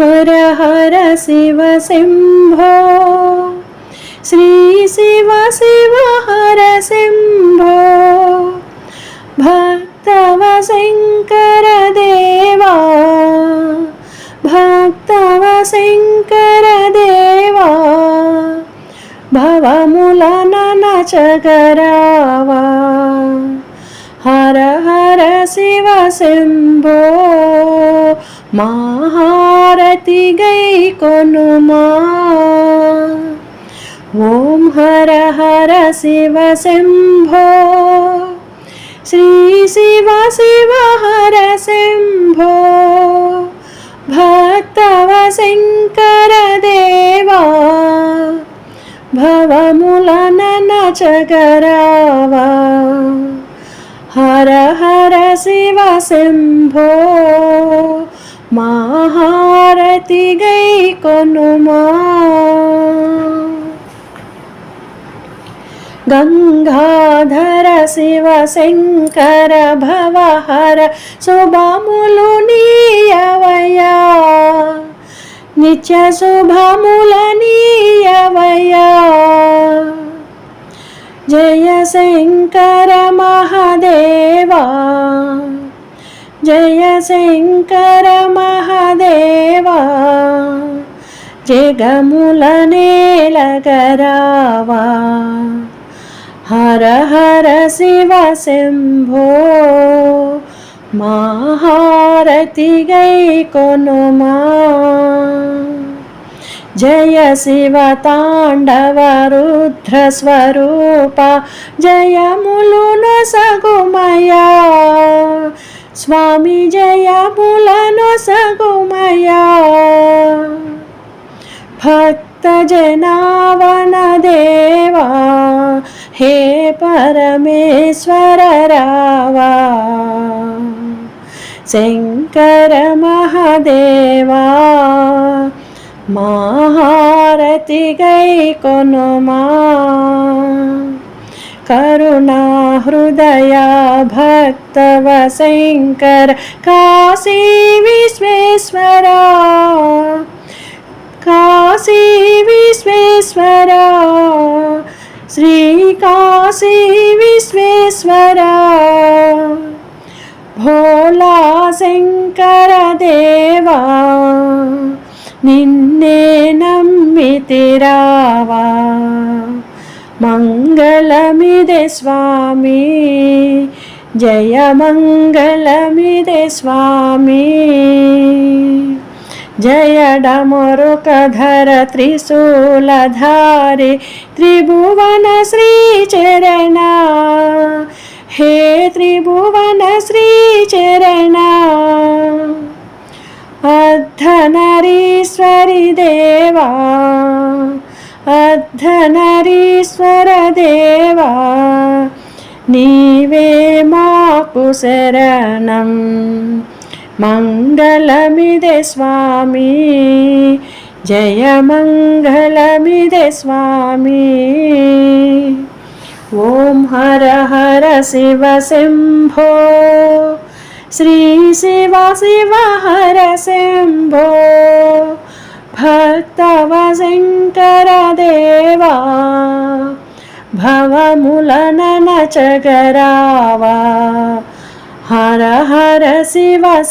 హర హర శివ శంభో. శ్రీ శివ శివ హర శంభో. భక్తవ శంకర దేవా. భక్తవ శంకర దేవా. భవముల నచగరావా హర హర శివ శంభో మహారతి గై కొనుమా. ఓం హర హర శివ శంభో శ్రీ శివ శివ హర శంభో భక్తవ శంకర దేవా భవముల నచగరావా హర హర శివ శంభో మహారతి గై కొనుమా. గంగాధర శివ శంకర భవహర శుభములు నీయవయా నిత్య శుభముల నీయవయా జయ శంకర మహాదేవా జయ శంకర మహాదేవా. జగముల నేలగరావా హర హర శివ శంభో. మహారతి గై కొనుమా. జయ శివ తాండవ రుద్ర స్వరూప జయములును సగుమయా. స్వామి జయములను సగుమయా. భక్త జనావన దేవా హే పరమేశ్వర రావా. శంకర మహాదేవ మహారతి గై కొనుమా. కరుణా హృదయ భక్తవ శంకర కాశీ విశ్వేశ్వర. కాశీ విశ్వేశ్వర. శ్రీ కాశీ విశ్వేశ్వర. భోలా శంకర దేవా. నిన్నే నమ్మితిరావా మంగళమిదే స్వామి జయ మంగళమిదే స్వామి జయ డమరుకధర త్రిశూలధారి త్రిభువన శ్రీచరణ హే త్రిభువన अद्धनरीश्वरि देवा अद्धनरीश्वरदेवा नीवे अद्ध नरीश्वरदेवा मङ्गलमिदे स्वामी। जय मङ्गलमिदे स्वामी। ॐ हर हर शिव शम्भो శివ శంభో శ్రీ శివ శివ హర శంభో. భక్తవ శంకర దేవా. భవములన నచగరావా హర హర శివ